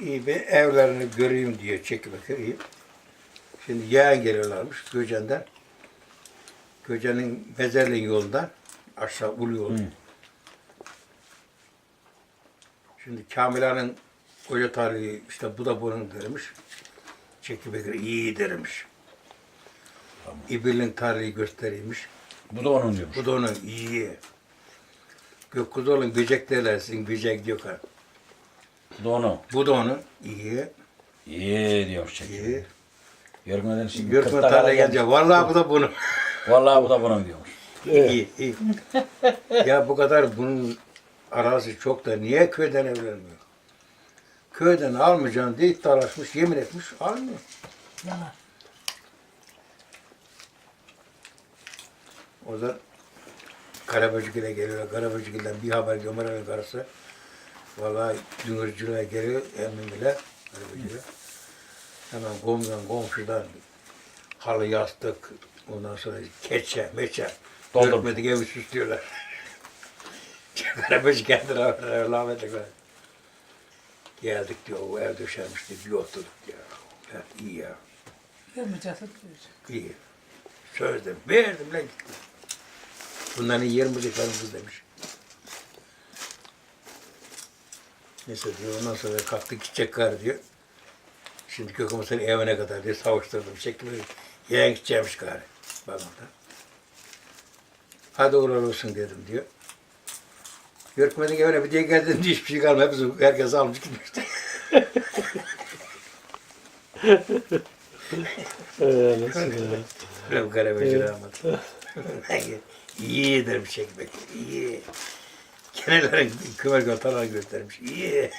İyi bir evlerini göreyim diye çekmek iyi. Şimdi yeğen geliyorlarmış Göcen'den. Göcen'in Mezarlı'nın yolundan aşağı Ulu yolu. Hı. Şimdi Kamila'nın koca tarihi işte bu da bunun dermiş. Çekibekir iyi dermiş. Tamam. İbil'in tarihi gösteriymiş. Bu da onun diyormuş. Bu da onun iyi. Gökkuzolun böcek derlersin, böcek diyor. ha. Bu da onun. Bu da onun iyi, İyi diyormuş çekim. iyi. Görmeden şimdi dakika tarlaya gelince, vallahi bu da bunun. Vallahi bu da bunun diyormuş. iyi, iyi. ya bu kadar bunun arası çok da niye köyden evlenmiyor? Köyden almayacaksın diye iddialaşmış, yemin etmiş, almıyor. Yalan. O da Karaböcük'e geliyor. Karaböcük'den bir haber gömerenin karısı. Vallahi dünürcülüğe geliyor emmiyle Karaböcük'e. Hemen komşudan komşudan halı yastık, ondan sonra keçe, meçe. Doldurmuş. Dörtmedik evi süslüyorlar. Karaböcük kendine rahmetli var. Geldik diyor, o ev döşenmişti, bir oturduk ya. Ya iyi ya, Görmeyeceksin. iyi. Sözüm, verdim lan gittim. Bunların yerimizi karımız demiş. Neyse diyor, ondan sonra kalktı gidecek kar diyor. Şimdi kökümü seni evine kadar diye savuşturdum. Şeklimi yeğen gidecekmiş gari. Babamda. Hadi uğurlar olsun dedim diyor. Görkmedin evine bir diye geldin diye hiçbir şey kalmadı. Hepsi, herkes almış gitmişti. Benim karabeci rahmet. İyi derim çekmek. İyi. Kenarların kümer götürler göstermiş. İyi.